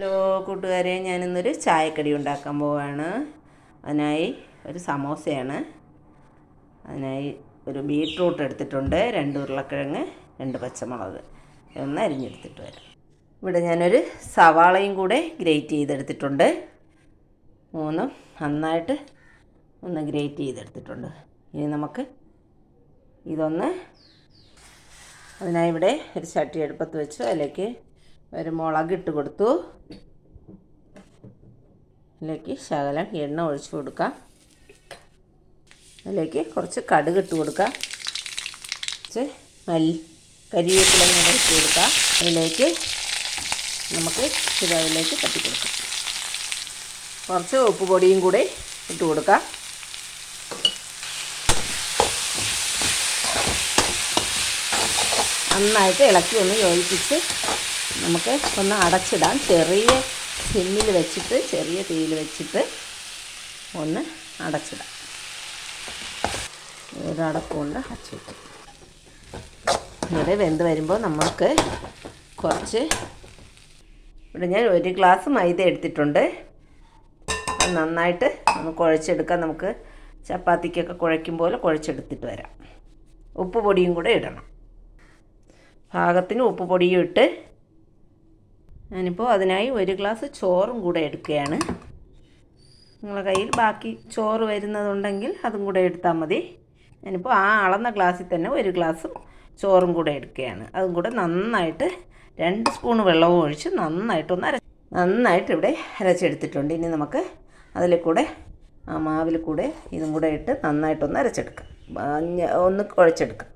Hello കൂട്ടുകാരെ ഞാനിന്നൊരു ചായക്കടി ഉണ്ടാക്കാൻ പോവാണ്. അതിനായി ഒരു സമോസയാണ്. അതിനായി ഒരു ബീട്രൂട്ട് എടുത്തിട്ടുണ്ട് രണ്ട് ഉരുളക്കിഴങ്ങ് രണ്ട് പച്ചമുളക്. ഒന്ന് അരിഞ്ഞെടുത്തിട്ട് വരാം. ഇവിടെ ഞാനൊരു സവാളയും കൂടെ ഗ്രേറ്റ് ചെയ്തെടുത്തിട്ടുണ്ട്. മൂന്നും നന്നായിട്ട് ഒന്ന് ഗ്രേറ്റ് ചെയ്തെടുത്തിട്ടുണ്ട്. ഇനി നമുക്ക് ഇതൊന്ന് അതിനായി ഇവിടെ ഒരു ചട്ടി അടുപ്പത്ത് വെച്ചു. അതിലേക്ക് ഒരു മുളക് ഇട്ട് കൊടുത്തു. അതിലേക്ക് ശകലം എണ്ണ ഒഴിച്ചു കൊടുക്കാം. അതിലേക്ക് കുറച്ച് കടുക് ഇട്ട് കൊടുക്കാം. കുറച്ച് മല്ലി കരിവേപ്പില ഇട്ട് കൊടുക്കാം. അതിലേക്ക് നമുക്ക് ഇത് അതിലേക്ക് തട്ടി കൊടുക്കാം. കുറച്ച് ഉപ്പ് പൊടിയും കൂടി ഇട്ട് കൊടുക്കാം. നന്നായിട്ട് ഇളക്കി ഒന്ന് യോജിപ്പിച്ച് നമുക്ക് ഒന്ന് അടച്ചിടാം. ചെറിയ സിമ്മിൽ വെച്ചിട്ട് ചെറിയ തീയിൽ വെച്ചിട്ട് ഒന്ന് അടച്ചിടാം. ഒരടപ്പുണ്ട് അച്ചിട്ട് ഇവിടെ വെന്ത് വരുമ്പോൾ നമുക്ക് കുറച്ച് ഇവിടെ ഞാൻ ഒരു ഗ്ലാസ് മൈദ എടുത്തിട്ടുണ്ട്. നന്നായിട്ട് ഒന്ന് കുഴച്ചെടുക്കാം. നമുക്ക് ചപ്പാത്തിക്കൊക്കെ കുഴയ്ക്കും പോലെ കുഴച്ചെടുത്തിട്ട് വരാം. ഉപ്പ് പൊടിയും കൂടെ ഇടണം. പാകത്തിന് ഉപ്പ് പൊടിയും ഇട്ട് ഞാനിപ്പോൾ അതിനായി ഒരു ഗ്ലാസ് ചോറും കൂടെ എടുക്കുകയാണ്. നിങ്ങളുടെ കയ്യിൽ ബാക്കി ചോറ് വരുന്നതുണ്ടെങ്കിൽ അതും കൂടെ എടുത്താൽ മതി. ഞാനിപ്പോൾ ആ അളന്ന ഗ്ലാസ്സിൽ തന്നെ ഒരു ഗ്ലാസ് ചോറും കൂടെ എടുക്കുകയാണ്. അതും കൂടെ നന്നായിട്ട് രണ്ട് സ്പൂൺ വെള്ളവും ഒഴിച്ച് നന്നായിട്ടൊന്ന് അര നന്നായിട്ട് ഇവിടെ അരച്ചെടുത്തിട്ടുണ്ട്. ഇനി നമുക്ക് അതിൽ കൂടെ ആ മാവിൽ കൂടെ ഇതും കൂടെ ഇട്ട് നന്നായിട്ടൊന്ന് അരച്ചെടുക്കാം. ഒന്ന് കുഴച്ചെടുക്കാം.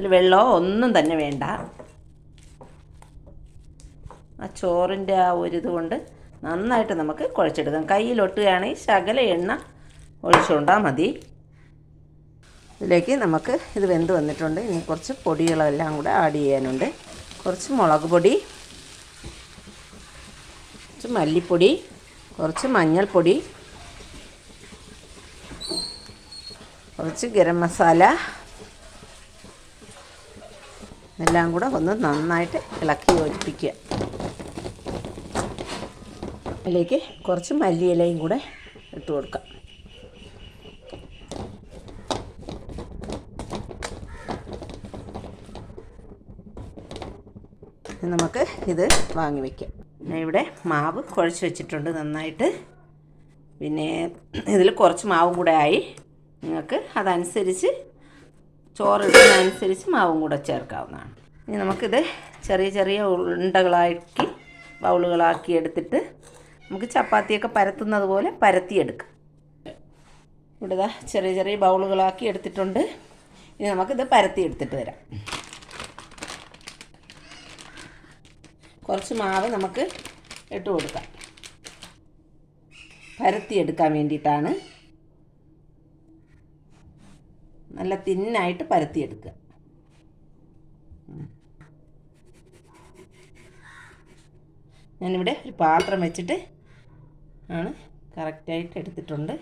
ഇതിൽ വെള്ളമോ ഒന്നും തന്നെ വേണ്ട. ആ ചോറിന്റെ ആ ഒരു ഇത് കൊണ്ട് നന്നായിട്ട് നമുക്ക് കുഴച്ചെടുക്കാം. കയ്യിലൊട്ടുകയാണെങ്കിൽ ശകല എണ്ണ ഒഴിച്ചുകൊണ്ടാൽ മതി. ഇതിലേക്ക് നമുക്ക് ഇത് വെന്ത് വന്നിട്ടുണ്ട്. ഇനി കുറച്ച് പൊടികളെല്ലാം കൂടെ ആഡ് ചെയ്യാനുണ്ട്. കുറച്ച് മുളക് പൊടി കുറച്ച് മല്ലിപ്പൊടി കുറച്ച് മഞ്ഞൾപ്പൊടി കുറച്ച് ഗരം മസാല എല്ലാം കൂടെ ഒന്ന് നന്നായിട്ട് ഇളക്കി യോജിപ്പിക്കുക. അതിലേക്ക് കുറച്ച് മല്ലിയിലയും കൂടെ ഇട്ട് കൊടുക്കാം. നമുക്ക് ഇത് വാങ്ങി വയ്ക്കാം ഇവിടെ മാവ് കുഴച്ച് വെച്ചിട്ടുണ്ട് നന്നായിട്ട്. പിന്നെ ഇതിൽ കുറച്ച് മാവും കൂടെ ആയി. നിങ്ങൾക്ക് അതനുസരിച്ച് ചോറിടുന്നതനുസരിച്ച് മാവും കൂടെ ചേർക്കാവുന്നതാണ്. ഇനി നമുക്കിത് ചെറിയ ചെറിയ ഉണ്ടകളാക്കി ബൗളുകളാക്കി എടുത്തിട്ട് നമുക്ക് ചപ്പാത്തിയൊക്കെ പരത്തുന്നത് പോലെ പരത്തിയെടുക്കാം. ഇവിടെ ചെറിയ ചെറിയ ബൗളുകളാക്കി എടുത്തിട്ടുണ്ട്. ഇനി നമുക്കിത് പരത്തി എടുത്തിട്ട് വരാം. കുറച്ച് മാവ് നമുക്ക് ഇട്ട് കൊടുക്കാം. പരത്തിയെടുക്കാൻ വേണ്ടിയിട്ടാണ് നല്ല തിന്നായിട്ട് പരത്തിയെടുക്കുക. ഞാനിവിടെ ഒരു പാത്രം വെച്ചിട്ട് ആണ് കറക്റ്റായിട്ട് എടുത്തിട്ടുണ്ട്.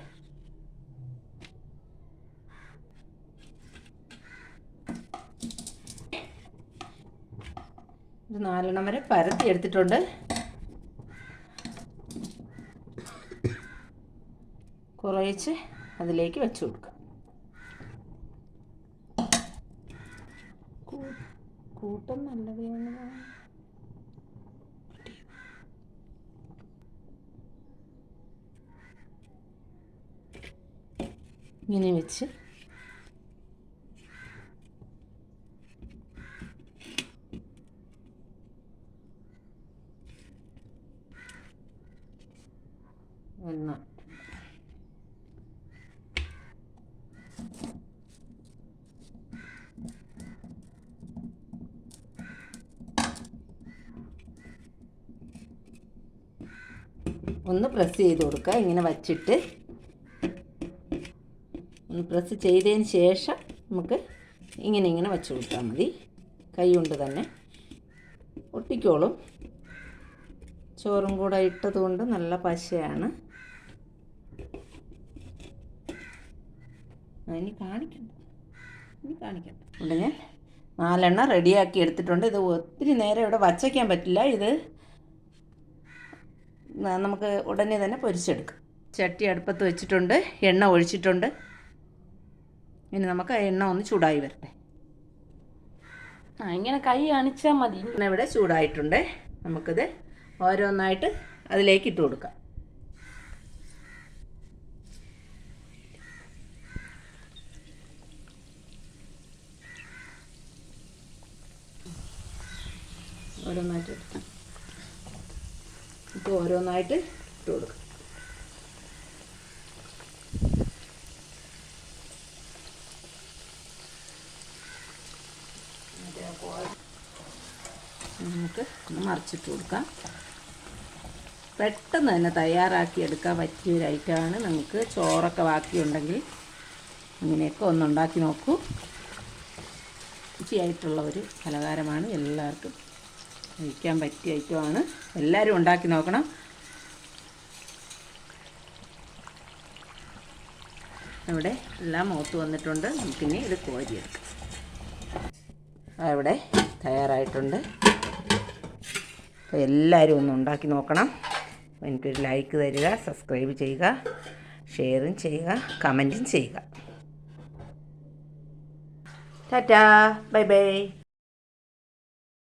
ഒരു നാലെണ്ണം വരെ പരത്തി എടുത്തിട്ടുണ്ട്. കുറേച്ച് അതിലേക്ക് വെച്ച് കൊടുക്കാം കൂ- കൂട്ടം നല്ലത് ഇങ്ങനെ വെച്ച്. ഒന്ന്. ഒന്ന് പ്രസ് ചെയ്ത് കൊടുക്കുക. ഇങ്ങനെ വച്ചിട്ട് ഒന്ന് പ്രസ് ചെയ്തതിന് ശേഷം നമുക്ക് ഇങ്ങനെ ഇങ്ങനെ വെച്ച് കൊടുത്താൽ മതി. കൈ കൊണ്ട് തന്നെ ഒട്ടിക്കോളും. ചോറും കൂടെ ഇട്ടത് കൊണ്ട് നല്ല പശയാണ്. ഇനി കാണിക്കണ്ട. ഇനി കാണിക്കണ്ട. ഇവിടെ ഞാൻ നാലെണ്ണ റെഡിയാക്കി എടുത്തിട്ടുണ്ട്. ഇത് ഒത്തിരി നേരം ഇവിടെ വച്ചയ്ക്കാൻ പറ്റില്ല. ഇത് നമുക്ക് ഉടനെ തന്നെ പൊരിച്ചെടുക്കാം. ചട്ടി അടുപ്പത്ത് വെച്ചിട്ടുണ്ട് എണ്ണ ഒഴിച്ചിട്ടുണ്ട്. ഇനി നമുക്ക് എണ്ണ ഒന്ന് ചൂടായി വരട്ടെ. ആ ഇങ്ങനെ കൈ അണിച്ചാൽ മതി. ഇങ്ങനെ ഇവിടെ ചൂടായിട്ടുണ്ട്. നമുക്കിത് ഓരോന്നായിട്ട് അതിലേക്ക് ഇട്ട് കൊടുക്കാം. ഓരോന്നായിട്ട് ഇട്ട് ഇപ്പോൾ ഓരോന്നായിട്ട് ഇട്ട് കൊടുക്കാം. നമുക്ക് ഒന്ന് മറിച്ചിട്ട് കൊടുക്കാം. പെട്ടെന്ന് തന്നെ തയ്യാറാക്കി എടുക്കാൻ പറ്റിയ ഒരു ഐറ്റമാണ്. നമുക്ക് ചോറൊക്കെ ബാക്കിയുണ്ടെങ്കിൽ അങ്ങനെയൊക്കെ ഒന്ന് ഉണ്ടാക്കി നോക്കൂ. രുചിയായിട്ടുള്ള ഒരു പലഹാരമാണ്. എല്ലാവർക്കും കഴിക്കാൻ പറ്റിയ ഐറ്റമാണ്. എല്ലാവരും ഉണ്ടാക്കി നോക്കണം. ഇവിടെ എല്ലാം മൂത്ത് വന്നിട്ടുണ്ട്. നമുക്കിനി ഇത് കോരിയെടുക്കാം. ആ, ഇവിടെ തയ്യാറായിട്ടുണ്ട്. അപ്പോൾ എല്ലാവരും ഒന്ന് ഉണ്ടാക്കി നോക്കണം. എനിക്കൊരു ലൈക്ക് തരിക സബ്സ്ക്രൈബ് ചെയ്യുക ഷെയറും ചെയ്യുക കമന്റും ചെയ്യുക. Tata bye bye